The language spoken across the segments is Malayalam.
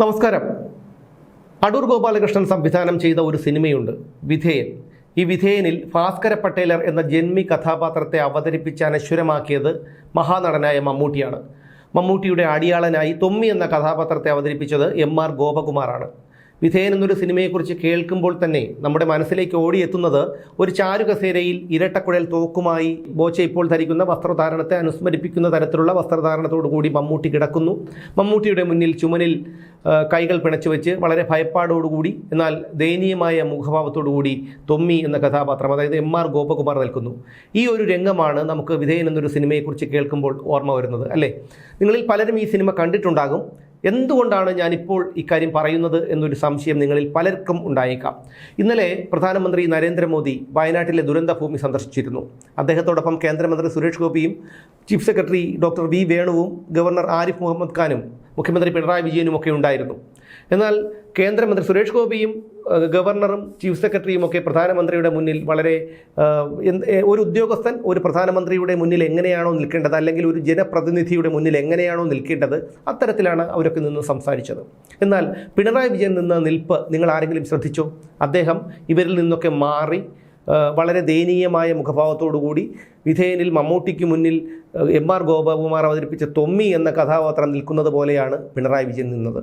നമസ്കാരം. അടൂർ ഗോപാലകൃഷ്ണൻ സംവിധാനം ചെയ്ത ഒരു സിനിമയുണ്ട് വിധേയൻ. ഈ വിധേയനിൽ ഭാസ്കര പട്ടേലർ എന്ന ജന്മി കഥാപാത്രത്തെ അവതരിപ്പിച്ച് അനശ്വരമാക്കിയത് മഹാനടനായ മമ്മൂട്ടിയാണ്. മമ്മൂട്ടിയുടെ അടിയാളനായി തൊമ്മി എന്ന കഥാപാത്രത്തെ അവതരിപ്പിച്ചത് എം ആർ ഗോപകുമാറാണ്. വിധേയൻ എന്നൊരു സിനിമയെക്കുറിച്ച് കേൾക്കുമ്പോൾ തന്നെ നമ്മുടെ മനസ്സിലേക്ക് ഓടിയെത്തുന്നത് ഒരു ചാരുകസേരയിൽ ഇരട്ടക്കുഴൽ തോക്കുമായി ബോച്ച ഇപ്പോൾ ധരിക്കുന്ന വസ്ത്രധാരണത്തെ അനുസ്മരിപ്പിക്കുന്ന തരത്തിലുള്ള വസ്ത്രധാരണത്തോടു കൂടി മമ്മൂട്ടി കിടക്കുന്നു. മമ്മൂട്ടിയുടെ മുന്നിൽ ചുമനിൽ കൈകൾ പിണച്ചു വെച്ച് വളരെ ഭയപ്പാടോടുകൂടി എന്നാൽ ദയനീയമായ മുഖഭാവത്തോടുകൂടി തൊമ്മി എന്ന കഥാപാത്രം അതായത് എം ആർ ഗോപകുമാർ നിൽക്കുന്നു ഈ ഒരു രംഗമാണ് നമുക്ക് വിധേയൻ എന്നൊരു സിനിമയെക്കുറിച്ച് കേൾക്കുമ്പോൾ ഓർമ്മ വരുന്നത് അല്ലേ? നിങ്ങളിൽ പലരും ഈ സിനിമ കണ്ടിട്ടുണ്ടാകും. എന്തുകൊണ്ടാണ് ഞാനിപ്പോൾ ഇക്കാര്യം പറയുന്നത് എന്നൊരു സംശയം നിങ്ങളിൽ പലർക്കും ഉണ്ടായേക്കാം. ഇന്നലെ പ്രധാനമന്ത്രി നരേന്ദ്രമോദി വയനാട്ടിലെ ദുരന്തഭൂമി സന്ദർശിച്ചിരുന്നു. അദ്ദേഹത്തോടൊപ്പം കേന്ദ്രമന്ത്രി സുരേഷ് ഗോപിയും ചീഫ് സെക്രട്ടറി ഡോക്ടർ വി വേണുവും ഗവർണർ ആരിഫ് മുഹമ്മദ് ഖാനും മുഖ്യമന്ത്രി പിണറായി വിജയനും ഒക്കെ ഉണ്ടായിരുന്നു. എന്നാൽ കേന്ദ്രമന്ത്രി സുരേഷ് ഗോപിയും ഗവർണറും ചീഫ് സെക്രട്ടറിയും ഒക്കെ പ്രധാനമന്ത്രിയുടെ മുന്നിൽ വളരെ ഒരു ഉദ്യോഗസ്ഥൻ ഒരു പ്രധാനമന്ത്രിയുടെ മുന്നിൽ എങ്ങനെയാണോ നിൽക്കേണ്ടത് അല്ലെങ്കിൽ ഒരു ജനപ്രതിനിധിയുടെ മുന്നിൽ എങ്ങനെയാണോ നിൽക്കേണ്ടത് അത്തരത്തിലാണ് അവരൊക്കെ നിന്ന് സംസാരിച്ചത്. എന്നാൽ പിണറായി വിജയൻ നിന്ന നിൽപ്പ് നിങ്ങൾ ആരെങ്കിലും ശ്രദ്ധിച്ചോ? അദ്ദേഹം ഇവരിൽ നിന്നൊക്കെ മാറി വളരെ ദയനീയമായ മുഖഭാവത്തോടുകൂടി വിധേയനിൽ മമ്മൂട്ടിക്ക് മുന്നിൽ എം ആർ ഗോപകുമാർ അവതരിപ്പിച്ച തൊമ്മി എന്ന കഥാപാത്രം നിൽക്കുന്നത് പോലെയാണ് പിണറായി വിജയൻ നിന്നത്.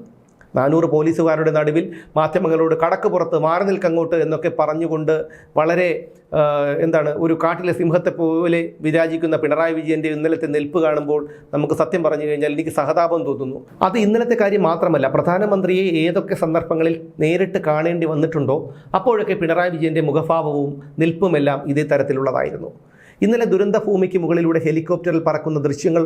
നാനൂറ് പോലീസുകാരുടെ നടുവിൽ മാധ്യമങ്ങളോട് കടക്ക് പുറത്ത് മാറി നിൽക്കങ്ങോട്ട് എന്നൊക്കെ പറഞ്ഞുകൊണ്ട് വളരെ എന്താണ് ഒരു കാട്ടിലെ സിംഹത്തെ പോലെ വിരാജിക്കുന്ന പിണറായി വിജയന്റെ ഇന്നലത്തെ നിൽപ്പ് കാണുമ്പോൾ നമുക്ക് സത്യം പറഞ്ഞു കഴിഞ്ഞാൽ എനിക്ക് സഹതാപം തോന്നുന്നു. അത് ഇന്നലത്തെ കാര്യം മാത്രമല്ല പ്രധാനമന്ത്രിയെ ഏതൊക്കെ സന്ദർഭങ്ങളിൽ നേരിട്ട് കാണേണ്ടി വന്നിട്ടുണ്ടോ അപ്പോഴൊക്കെ പിണറായി വിജയന്റെ മുഖഭാവവും നിൽപ്പുമെല്ലാം ഇതേ തരത്തിലുള്ളതായിരുന്നു. ഇന്നലെ ദുരന്ത ഭൂമിക്ക് മുകളിലൂടെ ഹെലികോപ്റ്ററിൽ പറക്കുന്ന ദൃശ്യങ്ങൾ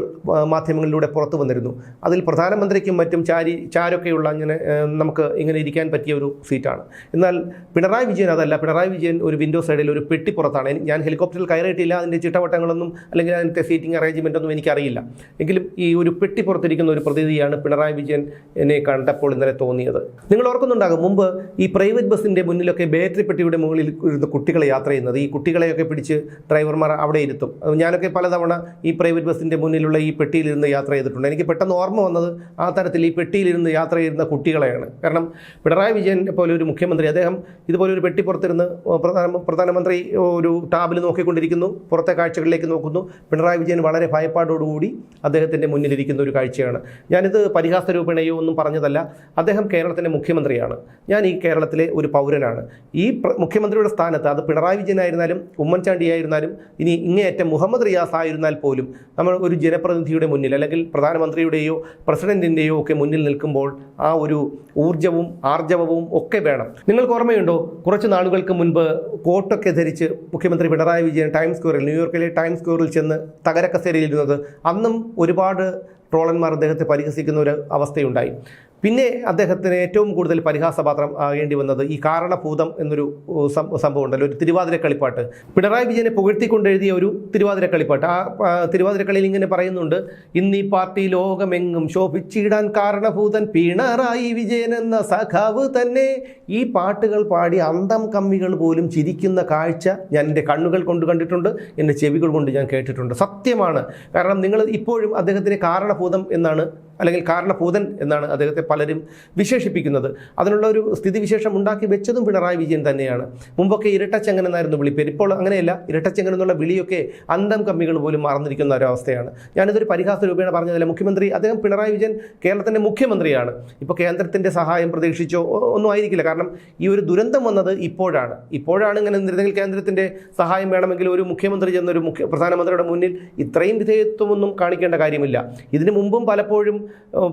മാധ്യമങ്ങളിലൂടെ പുറത്തു വന്നിരുന്നു. അതിൽ പ്രധാനമന്ത്രിക്കും മറ്റും ചാരി ചാരൊക്കെയുള്ള ഇങ്ങനെ നമുക്ക് ഇങ്ങനെ ഇരിക്കാൻ പറ്റിയ ഒരു സീറ്റാണ്. എന്നാൽ പിണറായി വിജയൻ അതല്ല. പിണറായി വിജയൻ ഒരു വിൻഡോ സൈഡിൽ ഒരു പെട്ടി പുറത്താണ്. ഞാൻ ഹെലികോപ്റ്ററിൽ കയറിയിട്ടില്ല അതിന്റെ ചിട്ടവട്ടങ്ങളൊന്നും അല്ലെങ്കിൽ അതിന്റെ സീറ്റിംഗ് അറേഞ്ച്മെന്റ് ഒന്നും എനിക്കറിയില്ല. എങ്കിലും ഈ ഒരു പെട്ടി പുറത്തിരിക്കുന്ന ഒരു പ്രതിനിധിയാണ് പിണറായി വിജയൻ എന്നെ കണ്ടപ്പോൾ ഇന്നലെ തോന്നിയത്. നിങ്ങൾ ഓർക്കുന്നുണ്ടാകും മുമ്പ് ഈ പ്രൈവറ്റ് ബസ്സിന്റെ മുന്നിലൊക്കെ ബാറ്ററി പെട്ടിയുടെ മുകളിൽ ഇരുന്ന് കുട്ടികളെ യാത്ര ചെയ്യുന്നത്. ഈ കുട്ടികളെയൊക്കെ പിടിച്ച് ഡ്രൈവർമാർ അവിടെ ഇരുത്തും. ഞാനൊക്കെ പലതവണ ഈ പ്രൈവറ്റ് ബസ്സിന്റെ മുന്നിലുള്ള ഈ പെട്ടിയിലിരുന്ന് യാത്ര ചെയ്തിട്ടുണ്ട്. എനിക്ക് പെട്ടെന്ന് ഓർമ്മ വന്നത് ആ തരത്തിൽ ഈ പെട്ടിയിലിരുന്ന് യാത്ര ചെയ്യുന്ന കുട്ടികളെയാണ്. കാരണം പിണറായി വിജയന്റെ പോലെ ഒരു മുഖ്യമന്ത്രി അദ്ദേഹം ഇതുപോലെ ഒരു പെട്ടി പുറത്തിരുന്ന് പ്രധാന പ്രധാനമന്ത്രി ഒരു ടാബിൽ നോക്കിക്കൊണ്ടിരിക്കുന്നു പുറത്തെ കാഴ്ചകളിലേക്ക് നോക്കുന്നു. പിണറായി വിജയൻ വളരെ ഭയപ്പാടോടുകൂടി അദ്ദേഹത്തിന്റെ മുന്നിലിരിക്കുന്ന ഒരു കാഴ്ചയാണ്. ഞാനിത് പരിഹാസ രൂപേണയോ ഒന്നും പറഞ്ഞതല്ല. അദ്ദേഹം കേരളത്തിന്റെ മുഖ്യമന്ത്രിയാണ്. ഞാൻ ഈ കേരളത്തിലെ ഒരു പൗരനാണ്. ഈ മുഖ്യമന്ത്രിയുടെ സ്ഥാനത്ത് അത് പിണറായി വിജയനായിരുന്നാലും ഉമ്മൻചാണ്ടി ആയിരുന്നാലും ഇനി ഇങ്ങേയറ്റം മുഹമ്മദ് റിയാസ് ആയിരുന്നാൽ പോലും നമ്മൾ ഒരു ജനപ്രതിനിധിയുടെ മുന്നിൽ അല്ലെങ്കിൽ പ്രധാനമന്ത്രിയുടെയോ പ്രസിഡന്റിന്റെയോ ഒക്കെ മുന്നിൽ നിൽക്കുമ്പോൾ ആ ഒരു ഊർജവും ആർജവവും ഒക്കെ വേണം. നിങ്ങൾക്ക് ഓർമ്മയുണ്ടോ? കുറച്ച് നാളുകൾക്ക് മുൻപ് കോട്ടൊക്കെ ധരിച്ച് മുഖ്യമന്ത്രി പിണറായി വിജയൻ ടൈംസ് സ്ക്വയറിൽ ന്യൂയോർക്കിലെ ടൈംസ് സ്ക്വയറിൽ ചെന്ന് തകരക്കസേരയിലിരുന്നത് അന്നും ഒരുപാട് ട്രോളന്മാർ അദ്ദേഹത്തെ പരിഹസിക്കുന്ന ഒരു അവസ്ഥയുണ്ടായി. പിന്നെ അദ്ദേഹത്തിന് ഏറ്റവും കൂടുതൽ പരിഹാസപാത്രം ആകേണ്ടി വന്നത് ഈ കാരണഭൂതം എന്നൊരു സംഭവം ഉണ്ടല്ലോ ഒരു തിരുവാതിര കളിപ്പാട്ട്. പിണറായി വിജയനെ പുകഴ്ത്തിക്കൊണ്ട് എഴുതിയ ഒരു തിരുവാതിര കളിപ്പാട്ട്. ആ തിരുവാതിര കളിയിൽ ഇങ്ങനെ പറയുന്നുണ്ട് ഇന്ന് ഈ പാർട്ടി ലോകമെങ്ങും ശോഭിച്ചിടാൻ കാരണഭൂതൻ പിണറായി വിജയൻ എന്ന സഖാവ് തന്നെ. ഈ പാട്ടുകൾ പാടി അന്തം കമ്മികൾ പോലും ചിരിക്കുന്ന കാഴ്ച ഞാൻ എന്റെ കണ്ണുകൾ കൊണ്ട് കണ്ടിട്ടുണ്ട് എന്റെ ചെവികൾ കൊണ്ട് ഞാൻ കേട്ടിട്ടുണ്ട്. സത്യമാണ്. കാരണം നിങ്ങൾ ഇപ്പോഴും അദ്ദേഹത്തിനെ കാരണഭൂതം എന്നാണ് അല്ലെങ്കിൽ കാരണഭൂതൻ എന്നാണ് അദ്ദേഹത്തെ പലരും വിശേഷിപ്പിക്കുന്നത്. അതിനുള്ള ഒരു സ്ഥിതിവിശേഷം ഉണ്ടാക്കി വെച്ചതും പിണറായി വിജയൻ തന്നെയാണ്. മുമ്പൊക്കെ ഇരട്ടച്ചങ്ങൻ എന്നായിരുന്നു വിളിപ്പേര് ഇപ്പോൾ അങ്ങനെയല്ല. ഇരട്ടച്ചങ്ങൻ എന്നുള്ള വിളിയൊക്കെ അന്തം കമ്മികൾ പോലും മറന്നിരിക്കുന്ന ഒരവസ്ഥയാണ്. ഞാനിതൊരു പരിഹാസ രൂപേണ പറഞ്ഞതല്ല? മുഖ്യമന്ത്രി അദ്ദേഹം പിണറായി വിജയൻ കേരളത്തിന്റെ മുഖ്യമന്ത്രിയാണ്. ഇപ്പോൾ കേന്ദ്രത്തിന്റെ സഹായം പ്രതീക്ഷിച്ചോ? ഒന്നും ആയിരിക്കില്ല. കാരണം ഈ ഒരു ദുരന്തം വന്നത് ഇപ്പോഴാണ്. ഇപ്പോഴാണ് ഇങ്ങനെ നിരന്തരം കേന്ദ്രത്തിന്റെ സഹായം വേണമെങ്കിൽ ഒരു മുഖ്യമന്ത്രി ചെന്നൊരു മുഖ്യ പ്രധാനമന്ത്രിയുടെ മുന്നിൽ ഇത്രയും വിധേയത്വമൊന്നും കാണിക്കേണ്ട കാര്യമില്ല. ഇതിനു മുമ്പും പലപ്പോഴും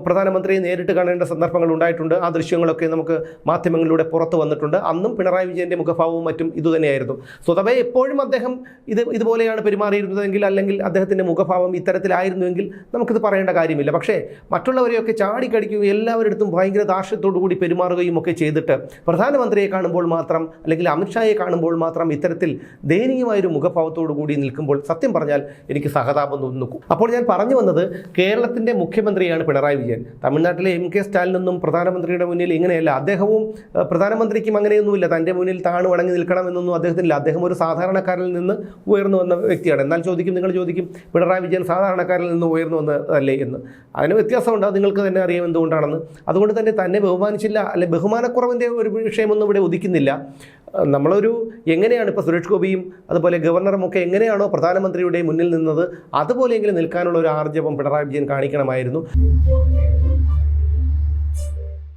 പ്രധാനമന്ത്രിയെ നേരിട്ട് കാണേണ്ട സന്ദർഭങ്ങൾ ഉണ്ടായിട്ടുണ്ട്. ആ ദൃശ്യങ്ങളൊക്കെ നമുക്ക് മാധ്യമങ്ങളിലൂടെ പുറത്തു വന്നിട്ടുണ്ട്. അന്നും പിണറായി വിജയന്റെ മുഖഭാവവും മറ്റും ഇതുതന്നെയായിരുന്നു സ്വതവേ എപ്പോഴും അദ്ദേഹം ഇത് ഇതുപോലെയാണ് പെരുമാറിയിരുന്നതെങ്കിൽ അല്ലെങ്കിൽ അദ്ദേഹത്തിന്റെ മുഖഭാവം ഇത്തരത്തിലായിരുന്നുവെങ്കിൽ നമുക്കിത് പറയേണ്ട കാര്യമില്ല. പക്ഷേ മറ്റുള്ളവരെയൊക്കെ ചാടിക്കടിക്കുകയും എല്ലാവരിടത്തും ഭയങ്കര ദാർഷ്ട്യത്തോടു കൂടി പെരുമാറുകയും ഒക്കെ ചെയ്തിട്ട് പ്രധാനമന്ത്രിയെ കാണുമ്പോൾ മാത്രം അല്ലെങ്കിൽ അമിത്ഷായെ കാണുമ്പോൾ മാത്രം ഇത്തരത്തിൽ ദയനീയമായൊരു മുഖഭാവത്തോടു കൂടി നിൽക്കുമ്പോൾ സത്യം പറഞ്ഞാൽ എനിക്ക് സഹതാപം തോന്നുന്നു. അപ്പോൾ ഞാൻ പറഞ്ഞു വന്നത് കേരളത്തിന്റെ മുഖ്യമന്ത്രിയാണ് പിണറായി വിജയൻ. തമിഴ്നാട്ടിലെ എം കെ സ്റ്റാലിനൊന്നും പ്രധാനമന്ത്രിയുടെ മുന്നിൽ ഇങ്ങനെയല്ല. അദ്ദേഹവും പ്രധാനമന്ത്രിക്കും അങ്ങനെയൊന്നുമില്ല. തന്റെ മുന്നിൽ താണു വണങ്ങി നിൽക്കണമെന്നൊന്നും അദ്ദേഹത്തിനില്ല. അദ്ദേഹം ഒരു സാധാരണക്കാരിൽ നിന്ന് ഉയർന്നു വന്ന വ്യക്തിയാണ്. എന്നാൽ ചോദിക്കും നിങ്ങൾ ചോദിക്കും പിണറായി വിജയൻ സാധാരണക്കാരിൽ നിന്ന് ഉയർന്നു വന്നതല്ലേ എന്ന്. അതിന് വ്യത്യാസമുണ്ട്. നിങ്ങൾക്ക് തന്നെ അറിയാം എന്തുകൊണ്ടാണെന്ന്. അതുകൊണ്ട് തന്നെ തന്നെ ബഹുമാനിച്ചില്ല അല്ലെ ബഹുമാനക്കുറവിന്റെ ഒരു വിഷയമൊന്നും ഇവിടെ ഉദിക്കുന്നില്ല. നമ്മളൊരു എങ്ങനെയാണ് ഇപ്പോൾ സുരേഷ് ഗോപിയും അതുപോലെ ഗവർണറും ഒക്കെ എങ്ങനെയാണോ പ്രധാനമന്ത്രിയുടെ മുന്നിൽ നിന്നത് അതുപോലെയെങ്കിലും നിൽക്കാനുള്ള ഒരു ആർജവം പിണറായി വിജയൻ കാണിക്കണമായിരുന്നു. Thank you.